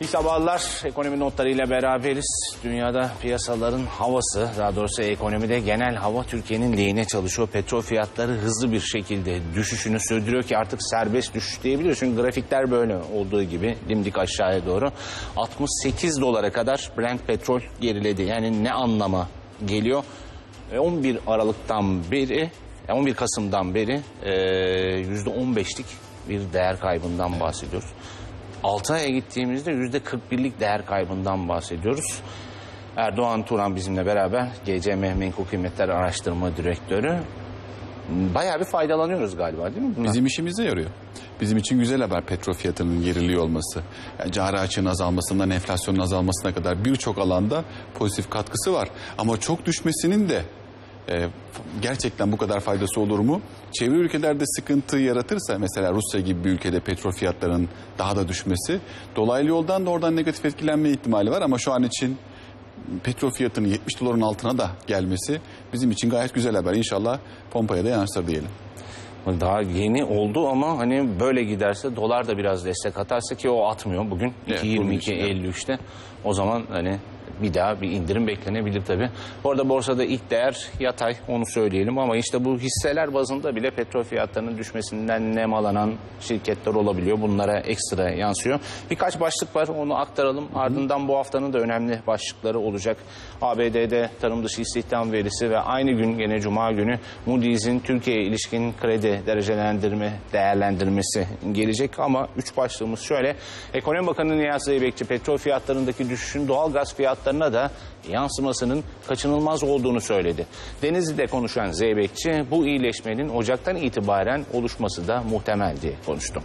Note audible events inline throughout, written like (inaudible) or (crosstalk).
İyi sabahlar. Ekonomi notlarıyla beraberiz. Dünyada piyasaların havası, daha doğrusu ekonomide genel hava Türkiye'nin lehine çalışıyor. Petrol fiyatları hızlı bir şekilde düşüşünü sürdürüyor ki artık serbest düşüş diyebiliyoruz. Çünkü grafikler böyle olduğu gibi dimdik aşağıya doğru. 68 dolara kadar Brent petrol geriledi. Yani ne anlama geliyor? E, 11 Aralık'tan beri, e, 11 Kasım'dan beri e, %15'lik bir değer kaybından bahsediyoruz. 6 aya gittiğimizde %41'lik değer kaybından bahsediyoruz. Erdoğan Turan bizimle beraber GCM Menkul Kıymetler Araştırma Direktörü. Bayağı bir faydalanıyoruz galiba değil mi? bundan? Bizim işimize yarıyor. Bizim için güzel haber petrol fiyatının geriliyor olması. Yani cari açığın azalmasından enflasyonun azalmasına kadar birçok alanda pozitif katkısı var. Ama çok düşmesinin de e, gerçekten bu kadar faydası olur mu? Çevre ülkelerde sıkıntı yaratırsa mesela Rusya gibi bir ülkede petrol fiyatlarının daha da düşmesi dolaylı yoldan da oradan negatif etkilenme ihtimali var ama şu an için petrol fiyatının 70 doların altına da gelmesi bizim için gayet güzel haber. İnşallah pompaya da yansır diyelim. Daha yeni oldu ama hani böyle giderse dolar da biraz destek atarsa ki o atmıyor bugün Evet, 2.22 bunun için, evet. 53'te. O zaman hani bir daha bir indirim beklenebilir tabii. Bu arada borsada ilk değer yatay onu söyleyelim ama işte bu hisseler bazında bile petrol fiyatlarının düşmesinden nemalanan şirketler olabiliyor. Bunlara ekstra yansıyor. Birkaç başlık var onu aktaralım. Ardından bu haftanın da önemli başlıkları olacak. ABD'de tarım dışı istihdam verisi ve aynı gün gene Cuma günü Moody's'in Türkiye'ye ilişkin kredi derecelendirme değerlendirmesi gelecek. Ama üç başlığımız şöyle. Ekonomi Bakanı Nihat Zeybekçi petrol fiyatlarındaki düşüşün doğal gaz fiyatlarına da yansımasının kaçınılmaz olduğunu söyledi. Denizli'de konuşan Zeybekçi bu iyileşmenin Ocak'tan itibaren oluşması da muhtemel diye konuştu.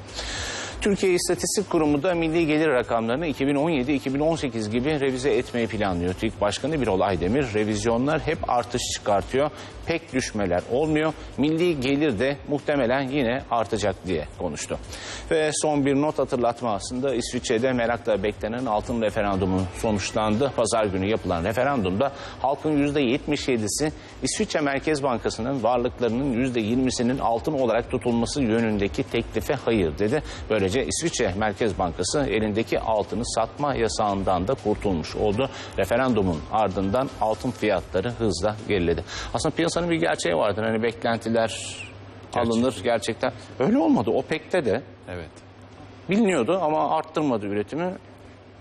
Türkiye İstatistik Kurumu da milli gelir rakamlarını 2017-2018 gibi revize etmeyi planlıyor. TÜİK Başkanı Birol Aydemir revizyonlar hep artış çıkartıyor. Pek düşmeler olmuyor. Milli gelir de muhtemelen yine artacak diye konuştu. Ve son bir not hatırlatma aslında İsviçre'de merakla beklenen altın referandumu sonuçlandı. Pazar günü yapılan referandumda halkın %77'si İsviçre Merkez Bankası'nın varlıklarının %20'sinin altın olarak tutulması yönündeki teklife hayır dedi. Böylece İsviçre Merkez Bankası elindeki altını satma yasağından da kurtulmuş oldu. Referandumun ardından altın fiyatları hızla geriledi. Aslında piyasanın bir gerçeği vardır. Hani beklentiler alınır gerçekten. Öyle olmadı. OPEC'te de Evet. biliniyordu ama arttırmadı üretimi.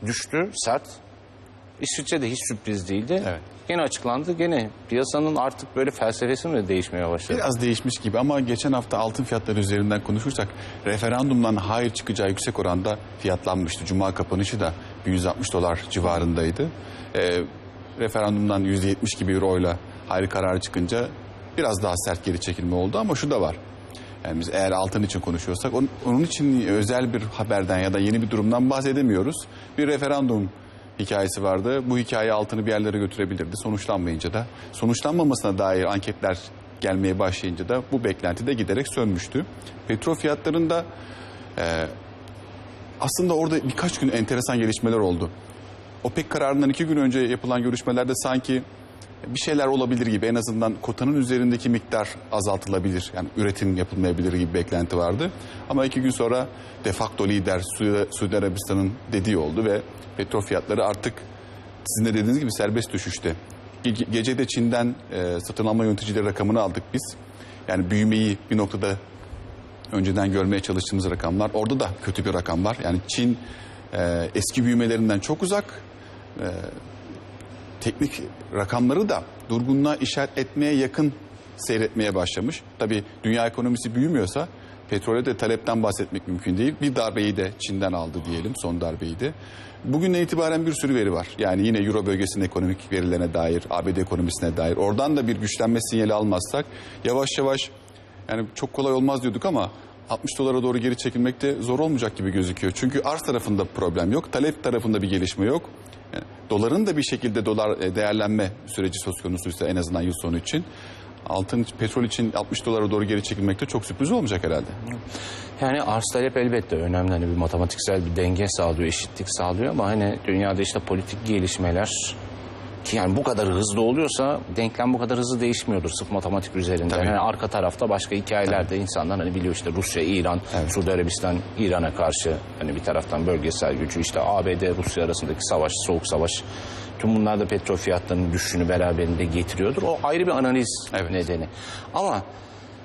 Düştü sert. İsviçre'de hiç sürpriz değildi. Evet. Gene açıklandı. Gene piyasanın artık böyle felsefesi mi değişmeye başladı? Biraz değişmiş gibi ama geçen hafta altın fiyatları üzerinden konuşursak referandumdan hayır çıkacağı yüksek oranda fiyatlanmıştı. Cuma kapanışı da 160 dolar civarındaydı. Ee, referandumdan 170 gibi euroyla hayır kararı çıkınca biraz daha sert geri çekilme oldu ama şu da var. Yani biz eğer altın için konuşuyorsak onun, onun için özel bir haberden ya da yeni bir durumdan bahsedemiyoruz. Bir referandum hikayesi vardı. Bu hikaye altını bir yerlere götürebilirdi. Sonuçlanmayınca da sonuçlanmamasına dair anketler gelmeye başlayınca da bu beklenti de giderek sönmüştü. Petrol fiyatlarında e, aslında orada birkaç gün enteresan gelişmeler oldu. OPEC kararından iki gün önce yapılan görüşmelerde sanki bir şeyler olabilir gibi en azından kotanın üzerindeki miktar azaltılabilir. Yani üretim yapılmayabilir gibi beklenti vardı. Ama iki gün sonra de facto lider Suudi, Arabistan'ın dediği oldu ve petrol fiyatları artık sizin de dediğiniz gibi serbest düşüşte. Ge- Gecede Çin'den e, satın alma yöneticileri rakamını aldık biz. Yani büyümeyi bir noktada önceden görmeye çalıştığımız rakamlar. Orada da kötü bir rakam var. Yani Çin e, eski büyümelerinden çok uzak. E, teknik rakamları da durgunluğa işaret etmeye yakın seyretmeye başlamış. Tabii dünya ekonomisi büyümüyorsa petrole de talepten bahsetmek mümkün değil. Bir darbeyi de Çin'den aldı diyelim, son darbeyi de. Bugünden itibaren bir sürü veri var. Yani yine Euro bölgesinin ekonomik verilerine dair, ABD ekonomisine dair. Oradan da bir güçlenme sinyali almazsak yavaş yavaş yani çok kolay olmaz diyorduk ama 60 dolara doğru geri çekilmek de zor olmayacak gibi gözüküyor. Çünkü arz tarafında problem yok, talep tarafında bir gelişme yok. Doların da bir şekilde dolar e, değerlenme süreci söz konusuysa en azından yıl sonu için altın, petrol için 60 dolara doğru geri çekilmek de çok sürpriz olmayacak herhalde. Yani arz talep elbette önemli. Hani bir matematiksel bir denge sağlıyor, eşitlik sağlıyor ama hani dünyada işte politik gelişmeler Ki yani bu kadar hızlı oluyorsa denklem bu kadar hızlı değişmiyordur sırf matematik üzerinden. Tabii. Yani arka tarafta başka hikayelerde insanlar hani biliyor işte Rusya, İran, Suudi Arabistan İran'a karşı hani bir taraftan bölgesel gücü işte ABD Rusya arasındaki savaş, soğuk savaş tüm bunlar da petrol fiyatlarının düşüşünü beraberinde getiriyordur. O ayrı bir analiz Evet. nedeni. Ama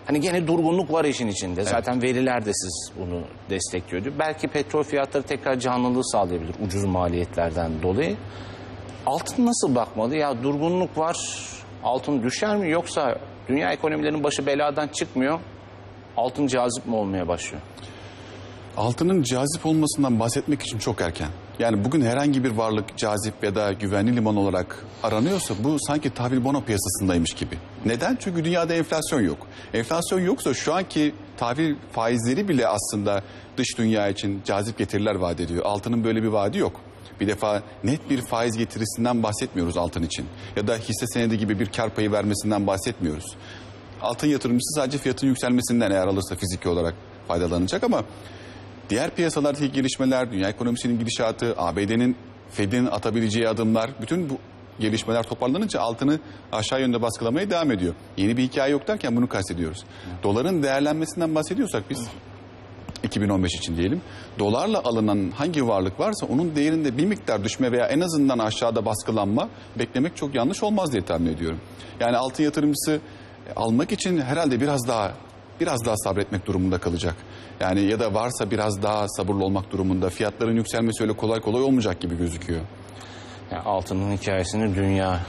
hani gene durgunluk var işin içinde. Zaten veriler de siz bunu destekliyordu. Belki petrol fiyatları tekrar canlılığı sağlayabilir ucuz maliyetlerden dolayı. Altın nasıl bakmalı? Ya durgunluk var. Altın düşer mi yoksa dünya ekonomilerinin başı beladan çıkmıyor. Altın cazip mi olmaya başlıyor? Altının cazip olmasından bahsetmek için çok erken. Yani bugün herhangi bir varlık cazip ya da güvenli liman olarak aranıyorsa bu sanki tahvil bono piyasasındaymış gibi. Neden? Çünkü dünyada enflasyon yok. Enflasyon yoksa şu anki tahvil faizleri bile aslında dış dünya için cazip getiriler vaat ediyor. Altının böyle bir vaadi yok. Bir defa net bir faiz getirisinden bahsetmiyoruz altın için. Ya da hisse senedi gibi bir kar payı vermesinden bahsetmiyoruz. Altın yatırımcısı sadece fiyatın yükselmesinden eğer alırsa fiziki olarak faydalanacak ama diğer piyasalardaki gelişmeler, dünya ekonomisinin gidişatı, ABD'nin Fed'in atabileceği adımlar, bütün bu gelişmeler toparlanınca altını aşağı yönde baskılamaya devam ediyor. Yeni bir hikaye yok derken bunu kastediyoruz. Doların değerlenmesinden bahsediyorsak biz 2015 için diyelim. Dolarla alınan hangi varlık varsa onun değerinde bir miktar düşme veya en azından aşağıda baskılanma beklemek çok yanlış olmaz diye tahmin ediyorum. Yani altın yatırımcısı e, almak için herhalde biraz daha biraz daha sabretmek durumunda kalacak. Yani ya da varsa biraz daha sabırlı olmak durumunda. Fiyatların yükselmesi öyle kolay kolay olmayacak gibi gözüküyor. Yani altının hikayesini dünya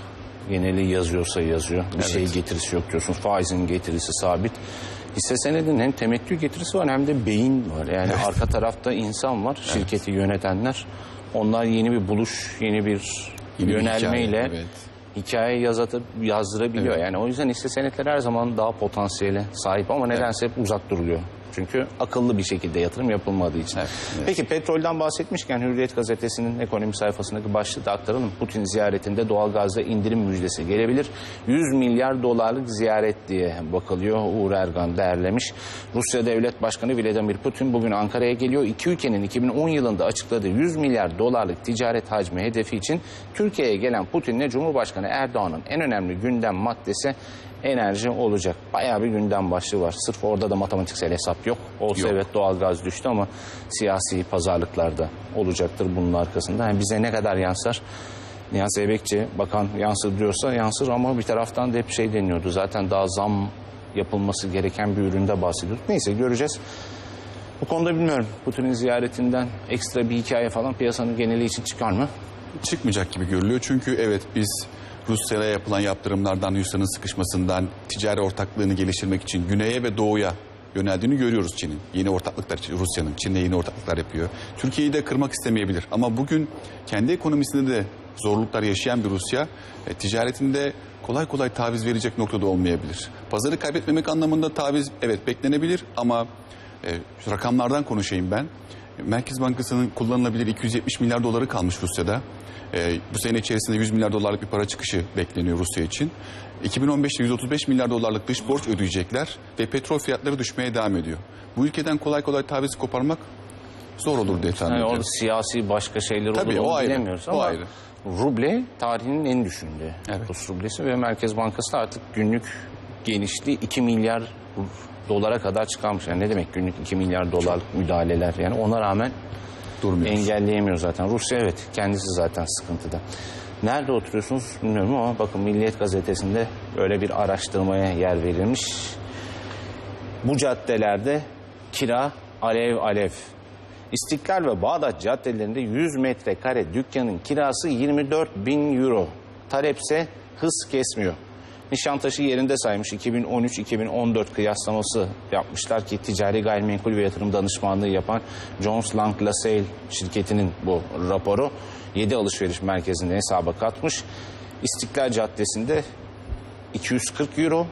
geneli yazıyorsa yazıyor. Bir şey getirisi yok diyorsun. Faizin getirisi sabit. Hisse senedinin hem temettü getirisi var hem de beyin var. Yani arka tarafta insan var. Şirketi yönetenler. Onlar yeni bir buluş, yeni bir Yeni yönelmeyle hikaye, evet. hikaye yazatıp yazdırabiliyor. Evet. Yani o yüzden hisse senetleri her zaman daha potansiyele sahip ama nedense hep uzak duruluyor. Çünkü akıllı bir şekilde yatırım yapılmadığı için. Evet, evet. Peki petrolden bahsetmişken Hürriyet gazetesinin ekonomi sayfasındaki başlığı da aktaralım. Putin ziyaretinde doğalgazda indirim müjdesi gelebilir. 100 milyar dolarlık ziyaret diye bakılıyor. Uğur Ergan değerlemiş. Rusya Devlet Başkanı Vladimir Putin bugün Ankara'ya geliyor. İki ülkenin 2010 yılında açıkladığı 100 milyar dolarlık ticaret hacmi hedefi için Türkiye'ye gelen Putin'le Cumhurbaşkanı Erdoğan'ın en önemli gündem maddesi enerji olacak. Bayağı bir gündem başlığı var. Sırf orada da matematiksel hesap yok. Olsa Yok. evet doğalgaz düştü ama siyasi pazarlıklarda olacaktır bunun arkasında. Yani bize ne kadar yansır? Niyazi Ebekçi bakan yansır diyorsa yansır ama bir taraftan da hep şey deniyordu. Zaten daha zam yapılması gereken bir üründe bahsediyorduk. Neyse göreceğiz. Bu konuda bilmiyorum. Putin'in ziyaretinden ekstra bir hikaye falan piyasanın geneli için çıkar mı? çıkmayacak gibi görülüyor. Çünkü evet biz Rusya'ya yapılan yaptırımlardan, Rusya'nın sıkışmasından, ticari ortaklığını geliştirmek için güneye ve doğuya yöneldiğini görüyoruz Çin'in. Yeni ortaklıklar Rusya'nın Çin'le yeni ortaklıklar yapıyor. Türkiye'yi de kırmak istemeyebilir ama bugün kendi ekonomisinde de zorluklar yaşayan bir Rusya e, ticaretinde kolay kolay taviz verecek noktada olmayabilir. Pazarı kaybetmemek anlamında taviz evet beklenebilir ama e, rakamlardan konuşayım ben. Merkez Bankası'nın kullanılabilir 270 milyar doları kalmış Rusya'da. Ee, bu sene içerisinde 100 milyar dolarlık bir para çıkışı bekleniyor Rusya için. 2015'te 135 milyar dolarlık dış borç ödeyecekler ve petrol fiyatları düşmeye devam ediyor. Bu ülkeden kolay kolay taviz koparmak zor olur diye tahmin Yani ediyorum. orada siyasi başka şeyler olur Tabii, o ayrı, bilemiyoruz o ama ayrı. ruble tarihinin en düşündüğü Evet. Rus rublesi ve Merkez Bankası da artık günlük genişliği 2 milyar dolara kadar çıkarmış. Yani ne demek günlük 2 milyar dolarlık müdahaleler yani ona rağmen Durmuyoruz. engelleyemiyor zaten. Rusya evet kendisi zaten sıkıntıda. Nerede oturuyorsunuz bilmiyorum ama bakın Milliyet Gazetesi'nde böyle bir araştırmaya yer verilmiş. Bu caddelerde kira alev alev. İstiklal ve Bağdat caddelerinde 100 metrekare dükkanın kirası 24 bin euro. Talepse hız kesmiyor. Nişantaşı yerinde saymış 2013-2014 kıyaslaması yapmışlar ki ticari gayrimenkul ve yatırım danışmanlığı yapan Jones Lang LaSalle şirketinin bu raporu 7 alışveriş merkezinde hesaba katmış. İstiklal Caddesi'nde 240 euro.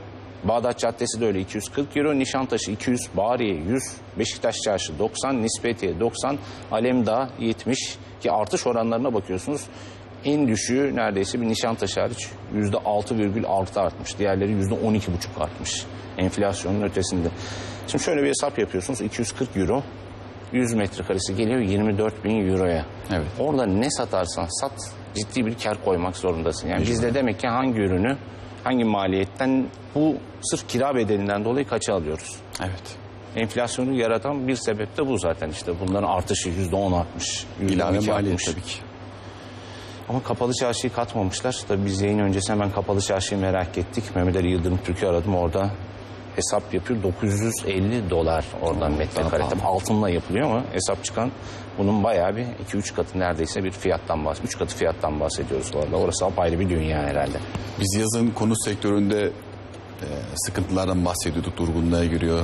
Bağdat Caddesi de öyle 240 euro. Nişantaşı 200, Bariye 100, Beşiktaş Çarşı 90, Nispetiye 90, Alemdağ 70 ki artış oranlarına bakıyorsunuz. En düşüğü neredeyse bir Nişantaşı hariç %6,6 artmış. Diğerleri %12,5 artmış. Enflasyonun ötesinde. Şimdi şöyle bir hesap yapıyorsunuz. 240 euro 100 metrekaresi geliyor 24 bin euroya. Evet. Orada ne satarsan sat ciddi bir kar koymak zorundasın. Yani biz de demek ki hangi ürünü hangi maliyetten bu sırf kira bedelinden dolayı kaça alıyoruz? Evet. Enflasyonu yaratan bir sebep de bu zaten işte. Bunların artışı yüzde on artmış. yüzde İlave maliyet tabii ki. Ama kapalı çarşıyı katmamışlar. Tabii biz yayın öncesi hemen kapalı çarşıyı merak ettik. Mehmet Ali Yıldırım Türk'ü aradım orada. Hesap yapıyor 950 dolar oradan metrekare. Tabii altınla yapılıyor ama hesap çıkan bunun bayağı bir 2-3 katı neredeyse bir fiyattan bahsediyoruz. 3 katı fiyattan bahsediyoruz bu arada. Orası apayrı bir dünya herhalde. Biz yazın konut sektöründe e, sıkıntılardan bahsediyorduk. Durgunluğa giriyor.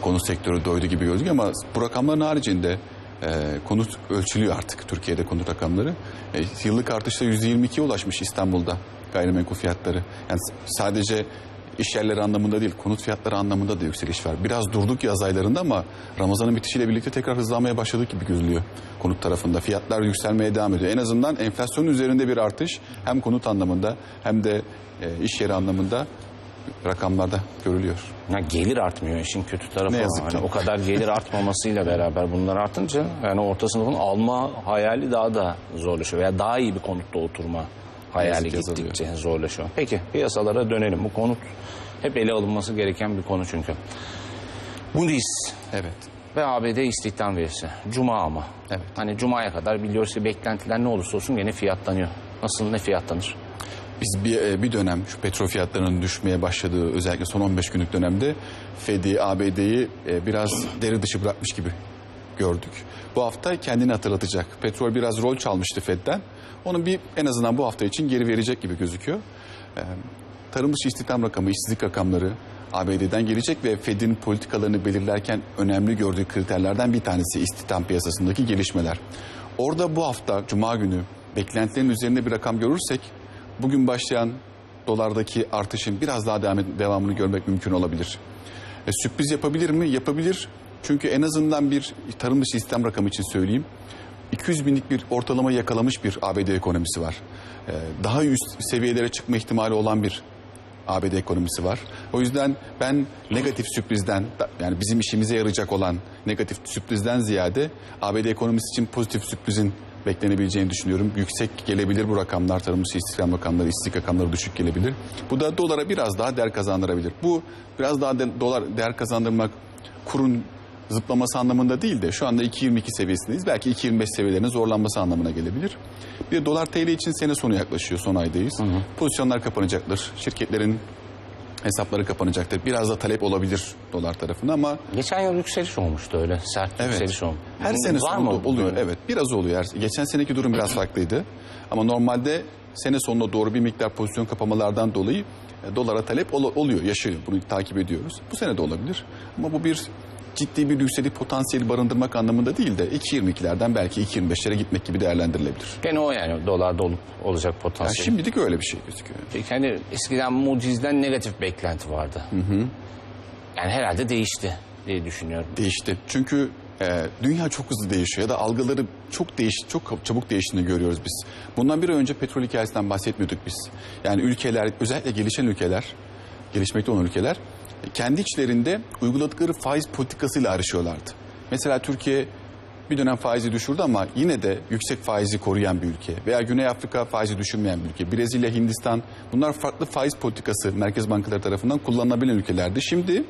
Konut sektörü doydu gibi gözüküyor ama bu rakamların haricinde e, konut ölçülüyor artık Türkiye'de konut rakamları. E, yıllık artışta %22'ye ulaşmış İstanbul'da gayrimenkul fiyatları. Yani sadece iş yerleri anlamında değil, konut fiyatları anlamında da yükseliş var. Biraz durduk yaz aylarında ama Ramazan'ın bitişiyle birlikte tekrar hızlanmaya başladık gibi gözülüyor konut tarafında. Fiyatlar yükselmeye devam ediyor. En azından enflasyonun üzerinde bir artış hem konut anlamında hem de e, iş yeri anlamında rakamlarda görülüyor. Ya gelir artmıyor işin kötü tarafı. Ne yazık Hani ki. o kadar gelir artmamasıyla beraber bunlar artınca yani orta sınıfın alma hayali daha da zorlaşıyor. Veya daha iyi bir konutta oturma hayali yazık gittikçe zorlaşıyor. Peki piyasalara dönelim. Bu konut hep ele alınması gereken bir konu çünkü. Moody's Evet. ve ABD istihdam verisi. Cuma ama. Evet. Hani Cuma'ya kadar biliyoruz ki beklentiler ne olursa olsun gene fiyatlanıyor. Nasıl ne fiyatlanır? Biz bir, e, bir dönem şu petrol fiyatlarının düşmeye başladığı özellikle son 15 günlük dönemde Fed'i, ABD'yi e, biraz deri dışı bırakmış gibi gördük. Bu hafta kendini hatırlatacak. Petrol biraz rol çalmıştı Fed'den. Onu bir en azından bu hafta için geri verecek gibi gözüküyor. E, Tarım dışı istihdam rakamı, işsizlik rakamları ABD'den gelecek ve Fed'in politikalarını belirlerken önemli gördüğü kriterlerden bir tanesi istihdam piyasasındaki gelişmeler. Orada bu hafta Cuma günü beklentilerin üzerinde bir rakam görürsek bugün başlayan dolardaki artışın biraz daha devam, devamını görmek mümkün olabilir. E, sürpriz yapabilir mi? Yapabilir. Çünkü en azından bir tarım dışı istihdam rakamı için söyleyeyim. 200 binlik bir ortalama yakalamış bir ABD ekonomisi var. E, daha üst seviyelere çıkma ihtimali olan bir ABD ekonomisi var. O yüzden ben negatif sürprizden yani bizim işimize yarayacak olan negatif sürprizden ziyade ABD ekonomisi için pozitif sürprizin beklenebileceğini düşünüyorum. Yüksek gelebilir bu rakamlar, tarım dışı istihdam rakamları, işsizlik rakamları düşük gelebilir. Bu da dolara biraz daha değer kazandırabilir. Bu biraz daha de- dolar değer kazandırmak kurun zıplaması anlamında değil de şu anda 2.22 seviyesindeyiz. Belki 2.25 seviyelerinin zorlanması anlamına gelebilir. Bir dolar TL için sene sonu yaklaşıyor. Son aydayız. Pozisyonlar kapanacaktır. Şirketlerin hesapları kapanacaktır. Biraz da talep olabilir dolar tarafına ama Geçen yıl yükseliş olmuştu öyle. Sert Evet. yükseliş olmuş. her sene Var sonunda oluyor. böyle? Evet biraz oluyor. Geçen seneki durum biraz farklıydı. Ama normalde sene sonuna doğru bir miktar pozisyon kapamalardan dolayı e, dolara talep ol- oluyor, yaşıyor. Bunu takip ediyoruz. Bu sene de olabilir. Ama bu bir ciddi bir yükseliş potansiyeli barındırmak anlamında değil de 2.22'lerden belki 2.25'lere gitmek gibi değerlendirilebilir. Gene o yani dolarda olup olacak Ya potansiyel. şimdilik öyle bir şey gözüküyor. Peki hani eskiden Moody's'den negatif beklenti vardı. Yani herhalde değişti diye düşünüyorum. değişti. Çünkü e, dünya çok hızlı değişiyor ya da algıları çok değiş, çok çabuk değiştiğini görüyoruz biz. Bundan bir ay önce petrol hikayesinden bahsetmiyorduk biz. Yani ülkeler, özellikle gelişen ülkeler, gelişmekte olan ülkeler e, kendi içlerinde uyguladıkları faiz politikasıyla ayrışıyorlardı. Mesela Türkiye bir dönem faizi düşürdü ama yine de yüksek faizi koruyan bir ülke. Veya Güney Afrika faizi düşürmeyen bir ülke. Brezilya, Hindistan bunlar farklı faiz politikası merkez bankaları tarafından kullanılabilen ülkelerdi. Şimdi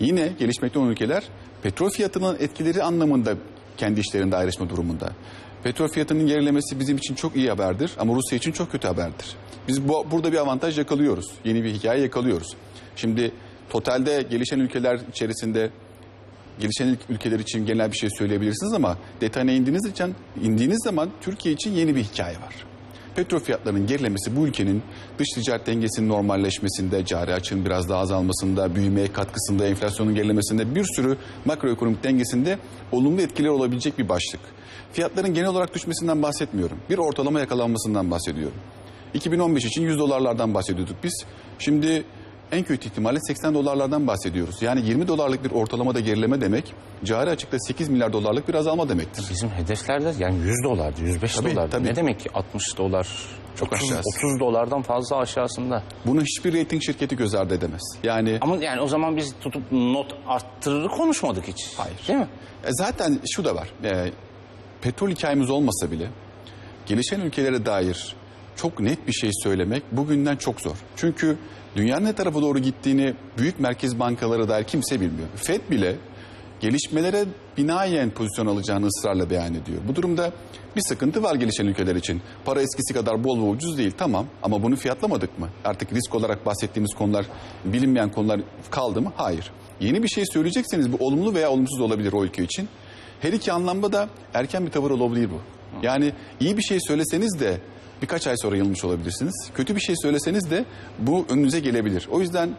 Yine gelişmekte olan ülkeler petrol fiyatının etkileri anlamında kendi işlerinde ayrışma durumunda. Petrol fiyatının gerilemesi bizim için çok iyi haberdir ama Rusya için çok kötü haberdir. Biz bu, burada bir avantaj yakalıyoruz. Yeni bir hikaye yakalıyoruz. Şimdi totalde gelişen ülkeler içerisinde gelişen ülkeler için genel bir şey söyleyebilirsiniz ama detayına indiğiniz için indiğiniz zaman Türkiye için yeni bir hikaye var. Petrol fiyatlarının gerilemesi bu ülkenin dış ticaret dengesinin normalleşmesinde, cari açığın biraz daha azalmasında, büyümeye katkısında, enflasyonun gerilemesinde bir sürü makroekonomik dengesinde olumlu etkileri olabilecek bir başlık. Fiyatların genel olarak düşmesinden bahsetmiyorum. Bir ortalama yakalanmasından bahsediyorum. 2015 için 100 dolarlardan bahsediyorduk biz. Şimdi en kötü ihtimalle 80 dolarlardan bahsediyoruz. Yani 20 dolarlık bir ortalamada gerileme demek, cari açıkta 8 milyar dolarlık bir azalma demektir. Bizim hedeflerde yani 100 dolardı, 105 Tabii, dolardı. tabii. Ne demek ki 60 dolar? Çok 30, aşağısı. 30 dolardan fazla aşağısında. Bunu hiçbir reyting şirketi göz ardı edemez. Yani Ama yani o zaman biz tutup not arttırır konuşmadık hiç. Hayır. Değil mi? E, Zaten şu da var. E, petrol hikayemiz olmasa bile gelişen ülkelere dair çok net bir şey söylemek bugünden çok zor. Çünkü dünyanın ne tarafa doğru gittiğini büyük merkez bankaları dair kimse bilmiyor. FED bile gelişmelere binaen pozisyon alacağını ısrarla beyan ediyor. Bu durumda bir sıkıntı var gelişen ülkeler için. Para eskisi kadar bol ve ucuz değil tamam ama bunu fiyatlamadık mı? Artık risk olarak bahsettiğimiz konular bilinmeyen konular kaldı mı? Hayır. Yeni bir şey söyleyecekseniz bu olumlu veya olumsuz olabilir o ülke için. Her iki anlamda da erken bir tavır olabilir bu. Yani iyi bir şey söyleseniz de birkaç ay sonra yanılmış olabilirsiniz. Kötü bir şey söyleseniz de bu önünüze gelebilir. O yüzden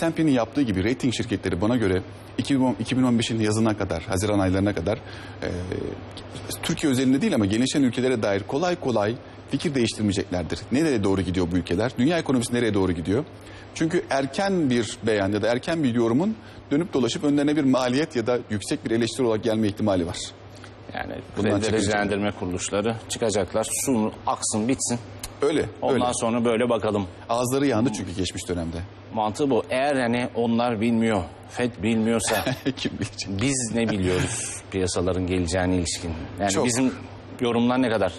S&P'nin yaptığı gibi rating şirketleri bana göre 2010 2015'in yazına kadar, Haziran aylarına kadar e, Türkiye özelinde değil ama gelişen ülkelere dair kolay kolay fikir değiştirmeyeceklerdir. Nereye doğru gidiyor bu ülkeler? Dünya ekonomisi nereye doğru gidiyor? Çünkü erken bir beyan ya da erken bir yorumun dönüp dolaşıp önlerine bir maliyet ya da yüksek bir eleştiri olarak gelme ihtimali var. Yani Bundan kredi çıkacak. derecelendirme kuruluşları çıkacaklar. Su aksın bitsin. Öyle, Ondan öyle. sonra böyle bakalım. Ağızları yandı çünkü geçmiş dönemde. Mantığı bu. Eğer hani onlar bilmiyor, FED bilmiyorsa (laughs) Kim bilecek? biz ne biliyoruz piyasaların geleceğine ilişkin? Yani Çok. bizim yorumlar ne kadar?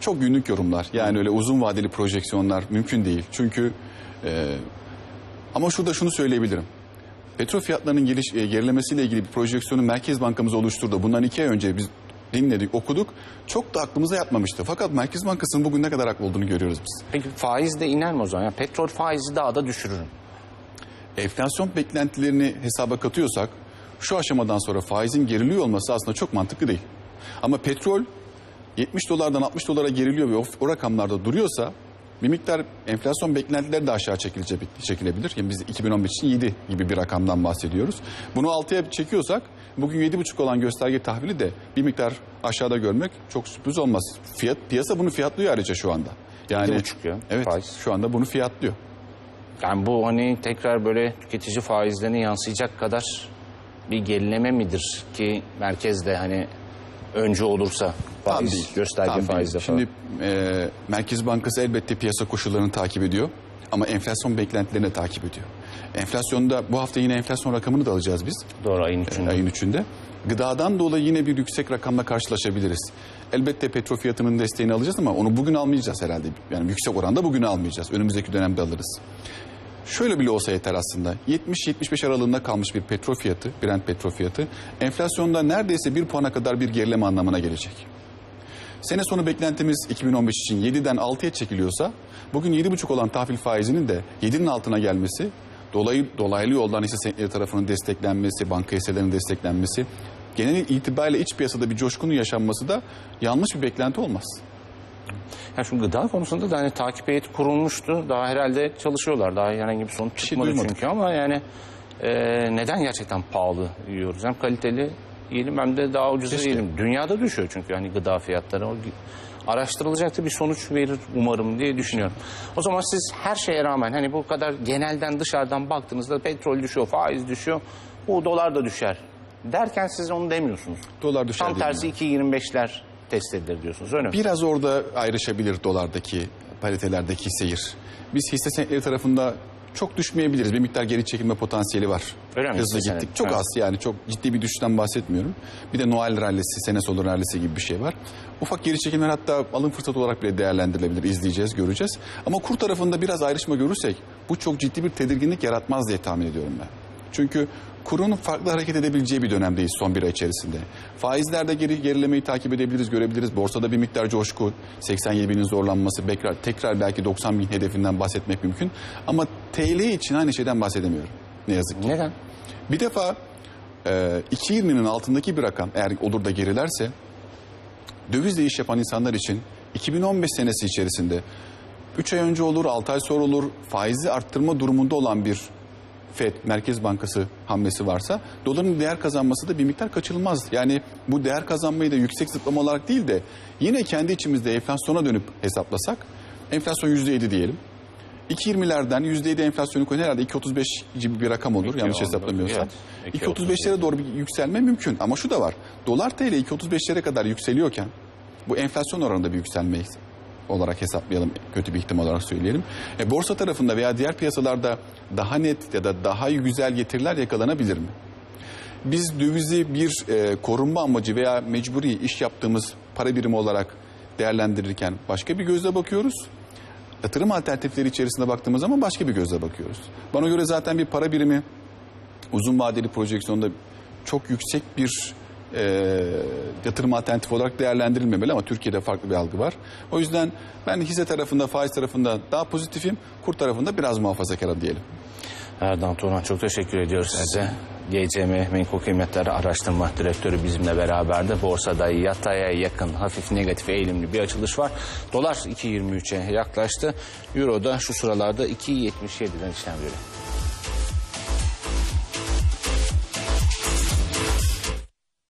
Çok günlük yorumlar. Yani öyle uzun vadeli projeksiyonlar mümkün değil. Çünkü e, ama şurada şunu söyleyebilirim. Petrol fiyatlarının geliş, e, gerilemesiyle ilgili bir projeksiyonu Merkez Bankamız oluşturdu. Bundan iki ay önce biz dinledik, okuduk. Çok da aklımıza yatmamıştı. Fakat Merkez Bankası'nın bugün ne kadar haklı olduğunu görüyoruz biz. Peki faiz de iner mi o zaman? Yani petrol faizi daha da düşürürüm. Enflasyon beklentilerini hesaba katıyorsak şu aşamadan sonra faizin geriliyor olması aslında çok mantıklı değil. Ama petrol 70 dolardan 60 dolara geriliyor ve o, o rakamlarda duruyorsa bir miktar enflasyon beklentileri de aşağı çekilecek, çekilebilir. Yani biz 2015 için 7 gibi bir rakamdan bahsediyoruz. Bunu 6'ya çekiyorsak bugün 7,5 olan gösterge tahvili de bir miktar aşağıda görmek çok sürpriz olmaz. Fiyat piyasa bunu fiyatlıyor ayrıca şu anda. Yani 7,5 ya, Evet, faiz. şu anda bunu fiyatlıyor. Yani bu hani tekrar böyle tüketici faizlerine yansıyacak kadar bir gerileme midir ki merkezde hani önce olursa Tam faiz, değil. gösterge Tam değil. faizde falan. Şimdi e, Merkez Bankası elbette piyasa koşullarını takip ediyor. Ama enflasyon beklentilerini takip ediyor. Enflasyonda bu hafta yine enflasyon rakamını da alacağız biz. Doğru ayın üçünde. Ayın 3'ünde. Gıdadan dolayı yine bir yüksek rakamla karşılaşabiliriz. Elbette petrol fiyatının desteğini alacağız ama onu bugün almayacağız herhalde. Yani yüksek oranda bugün almayacağız. Önümüzdeki dönemde alırız. Şöyle bile olsa yeter aslında. 70-75 aralığında kalmış bir petrol fiyatı, Brent petrol fiyatı, enflasyonda neredeyse bir puana kadar bir gerileme anlamına gelecek. Sene sonu beklentimiz 2015 için 7'den 6'ya çekiliyorsa bugün 7,5 olan tahvil faizinin de 7'nin altına gelmesi dolayı, dolaylı yoldan hisse senetleri tarafının desteklenmesi, banka hisselerinin desteklenmesi genel itibariyle iç piyasada bir coşkunun yaşanması da yanlış bir beklenti olmaz. Ya şu gıda konusunda da hani takip heyeti kurulmuştu. Daha herhalde çalışıyorlar. Daha herhangi bir sonuç şey çıkmadı duymadık. çünkü ama yani e, neden gerçekten pahalı yiyoruz? Hem kaliteli yiyelim hem de daha ucuz Keşke. yiyelim. Dünyada düşüyor çünkü hani gıda fiyatları. O araştırılacaktı bir sonuç verir umarım diye düşünüyorum. O zaman siz her şeye rağmen hani bu kadar genelden dışarıdan baktığınızda petrol düşüyor, faiz düşüyor, bu dolar da düşer derken siz onu demiyorsunuz. Dolar düşer Tam tersi 2.25'ler test edilir diyorsunuz öyle mi? Biraz orada ayrışabilir dolardaki paritelerdeki seyir. Biz hisse senetleri tarafında çok düşmeyebiliriz. Bir miktar geri çekilme potansiyeli var. Öyle mi Hızlı gittik. Çok Evet. az yani çok ciddi bir düşüşten bahsetmiyorum. Bir de Noel rallisi, sene sonu rallisi gibi bir şey var. Ufak geri çekilmeler hatta alım fırsatı olarak bile değerlendirilebilir. İzleyeceğiz, göreceğiz. Ama kur tarafında biraz ayrışma görürsek bu çok ciddi bir tedirginlik yaratmaz diye tahmin ediyorum ben. Çünkü kurun farklı hareket edebileceği bir dönemdeyiz son bir ay içerisinde. Faizlerde geri gerilemeyi takip edebiliriz, görebiliriz. Borsada bir miktar coşku, 87 binin zorlanması, tekrar, tekrar belki 90 bin hedefinden bahsetmek mümkün. Ama TL için aynı şeyden bahsedemiyorum. Ne yazık ki. Neden? Bir defa e, 2.20'nin altındaki bir rakam eğer olur da gerilerse dövizle iş yapan insanlar için 2015 senesi içerisinde 3 ay önce olur, 6 ay sonra olur faizi arttırma durumunda olan bir FED, Merkez Bankası hamlesi varsa doların değer kazanması da bir miktar kaçınılmaz. Yani bu değer kazanmayı da yüksek zıplama olarak değil de yine kendi içimizde enflasyona dönüp hesaplasak enflasyon %7 diyelim. 2.20'lerden %7 enflasyonu koyun herhalde 2.35 gibi bir rakam olur yanlış 2.19, hesaplamıyorsam. evet. 2.35'lere doğru bir yükselme mümkün ama şu da var. Dolar TL 2.35'lere kadar yükseliyorken bu enflasyon oranında bir yükselme olarak hesaplayalım kötü bir ihtimal olarak söyleyelim. E, borsa tarafında veya diğer piyasalarda daha net ya da daha güzel getiriler yakalanabilir mi? Biz dövizi bir e, korunma amacı veya mecburi iş yaptığımız para birimi olarak değerlendirirken başka bir gözle bakıyoruz. Yatırım alternatifleri içerisinde baktığımız zaman başka bir gözle bakıyoruz. Bana göre zaten bir para birimi uzun vadeli projeksiyonda çok yüksek bir e, yatırım alternatifi olarak değerlendirilmemeli ama Türkiye'de farklı bir algı var. O yüzden ben hisse tarafında, faiz tarafında daha pozitifim, kur tarafında biraz muhafazakarım diyelim. Erdoğan Turan çok teşekkür ediyoruz size. GCM Menkul Kıymetleri Araştırma Direktörü bizimle beraberdi. Borsada yataya yakın hafif negatif eğilimli bir açılış var. Dolar 2.23'e yaklaştı. Euro da şu sıralarda 2.77'den işlem görüyor.